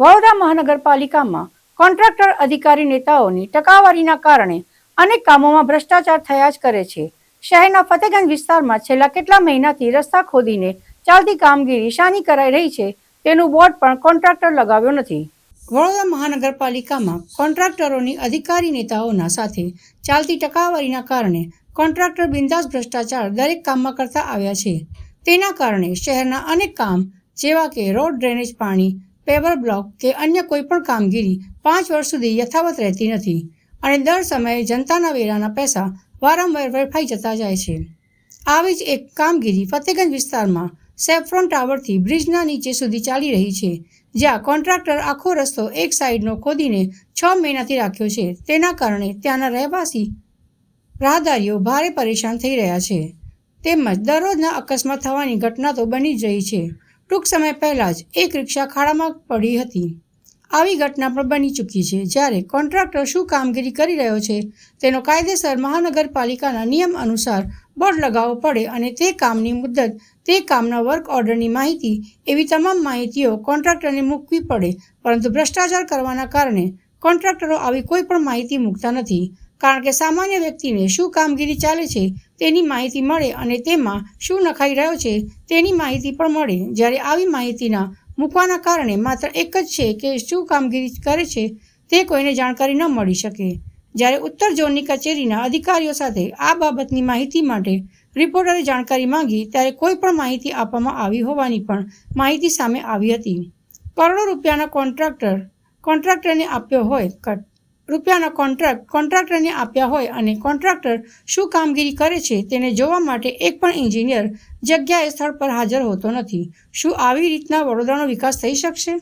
વડોદરા મહાનગરપાલિકામાં કોન્ટ્રાક્ટર અધિકારી નેતાઓની ટકાવારીના કારણે અનેક કામોમાં ભ્રષ્ટાચાર થયા જ કરે છે. શહેરના ફતેગંજ વિસ્તારમાં છેલ્લા કેટલા મહિનાથી રસ્તા ખોદીને ચાલતી કામગીરી શાની કરાઈ રહી છે તેનું બોર્ડ પણ કોન્ટ્રાક્ટર લગાવ્યો નથી. વડોદરા મહાનગરપાલિકામાં કોન્ટ્રાક્ટરોની અધિકારી નેતાઓના સાથે ચાલતી ટકાવારીના કારણે કોન્ટ્રાક્ટર બિંદાસ ભ્રષ્ટાચાર દરેક કામમાં કરતા આવ્યા છે. તેના કારણે શહેરના અનેક કામ જેવા કે રોડ ડ્રેનેજ પાણી પેવર બ્લોક કે અન્ય કોઈ પણ કામગીરી પાંચ વર્ષ સુધી યથાવત રહેતી નથી અને દર સમયે જનતાના વેરાના પૈસા વારંવાર વેરફાઈ જતા જાય છે. આવી જ એક કામગીરી ફતેગંજ વિસ્તારમાં સેફ્રોન ટાવરથી બ્રિજના નીચે સુધી ચાલી રહી છે, જ્યાં કોન્ટ્રાક્ટર આખો રસ્તો એક સાઈડનો ખોદીને છ મહિનાથી રાખ્યો છે. તેના કારણે ત્યાંના રહેવાસી રાહદારીઓ ભારે પરેશાન થઈ રહ્યા છે. તેમજ દરરોજના અકસ્માત થવાની ઘટના તો બની જ રહી છે. ટૂંક સમય પહેલાં જ એક રિક્ષા ખાડામાં પડી હતી. આવી ઘટના પણ બની ચૂકી છે. જ્યારે કોન્ટ્રાક્ટર શું કામગીરી કરી રહ્યો છે, તેનો કાયદેસર મહાનગરપાલિકાના નિયમ અનુસાર બોર્ડ લગાવવો પડે અને તે કામની મુદત, તે કામના વર્ક ઓર્ડરની માહિતી એવી તમામ માહિતીઓ કોન્ટ્રાક્ટરને મૂકવી પડે. પરંતુ ભ્રષ્ટાચાર કરવાના કારણે કોન્ટ્રાક્ટરો આવી કોઈ પણ માહિતી મૂકતા નથી. કારણ કે સામાન્ય વ્યક્તિને શું કામગીરી ચાલે છે તેની માહિતી મળે અને તેમાં શું નખાઈ રહ્યો છે તેની માહિતી પણ મળે. જ્યારે આવી માહિતીના મૂકવાના કારણે માત્ર એક જ છે કે શું કામગીરી કરે છે તે કોઈને જાણકારી ન મળી શકે. જ્યારે ઉત્તર ઝોનની કચેરીના અધિકારીઓ સાથે આ બાબતની માહિતી માટે રિપોર્ટરે જાણકારી માંગી, ત્યારે કોઈ પણ માહિતી આપવામાં આવી હોવાની પણ માહિતી સામે આવી હતી. કરોડો રૂપિયાના કોન્ટ્રાક્ટર, કોન્ટ્રાક્ટરને આપ્યો હોય, કટ રૂપિયાના કોન્ટ્રાક્ટ કોન્ટ્રાક્ટરને આપ્યા હોય અને કોન્ટ્રાક્ટર શું કામગીરી કરે છે તેને જોવા માટે એક પણ એન્જિનિયર જગ્યાએ સ્થળ પર હાજર હોતો નથી. શું આવી રીતના વડોદરાનો વિકાસ થઈ શકશે?